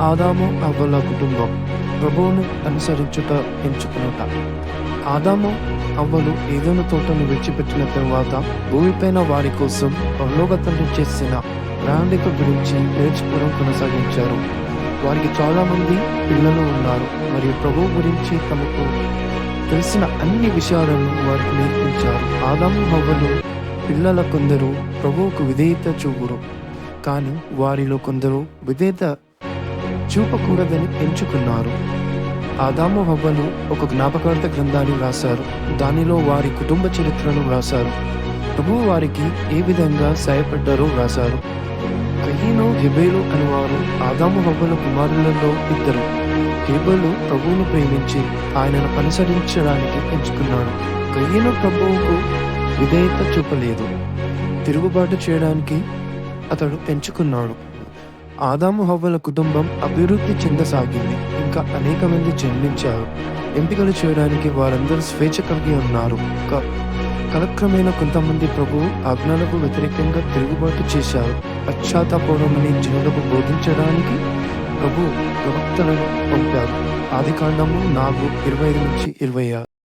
ఆదాము అవ్వల కుటుంబం ప్రభువును అనుసరించుట ఎంచుకునుట. ఆదాము అవ్వలు ఏదైనా తోటను విడిచిపెట్టిన తరువాత భూమిపైన వారి కోసం పరలోక తండ్రి చేసిన ప్రణాళిక గురించి నేర్చుకోవడం కొనసాగించారు. వారికి చాలామంది పిల్లలు ఉన్నారు మరియు ప్రభువు గురించి తమకు తెలిసిన అన్ని విషయాలను వారికి నేర్పించారు. ఆదాము హవ్వలు పిల్లల కొందరు ప్రభువుకు విధేయత చూపురు. కానీ వారిలో కొందరు విధేయత చూపకూడదని ఎంచుకున్నారు. ఆదాము హవ్వలు ఒక జ్ఞాపకార్థ గ్రంథాన్ని వ్రాశారు. దానిలో వారి కుటుంబ చరిత్రను వ్రాశారు. ప్రభు వారికి ఏ విధంగా సాయపడ్డారో రాశారు కయ్యను హెబేలు అనేవారు ఆదాము హవ్వల కుమారులలో ఇద్దరు. హెబేలు ప్రభువును ప్రేమించి ఆయనను అనుసరించడానికి ఎంచుకున్నాడు. కయ్యను ప్రభువుకు విధేయత చూపలేదు. తిరుగుబాటు చేయడానికి అతడు ఎంచుకున్నాడు. ఆదాము హవ్వల కుటుంబం అభివృద్ధి చెందసాగింది. ఇంకా అనేక మంది జన్మించారు. ఎంపికలు చేయడానికి వారందరూ స్వేచ్ఛ కలిగి ఉన్నారు. క- కాలక్రమేణా కొంతమంది ప్రభు ఆజ్ఞలకు వ్యతిరేకంగా తిరుగుబాటు చేశారు. పశ్చాత్తాపడమని జనులకు బోధించడానికి ప్రభు ప్రవక్తలను పంపారు. ఆది కాండము నాలుగు ఇరవై ఐదు నుంచి ఇరవై ఆరు.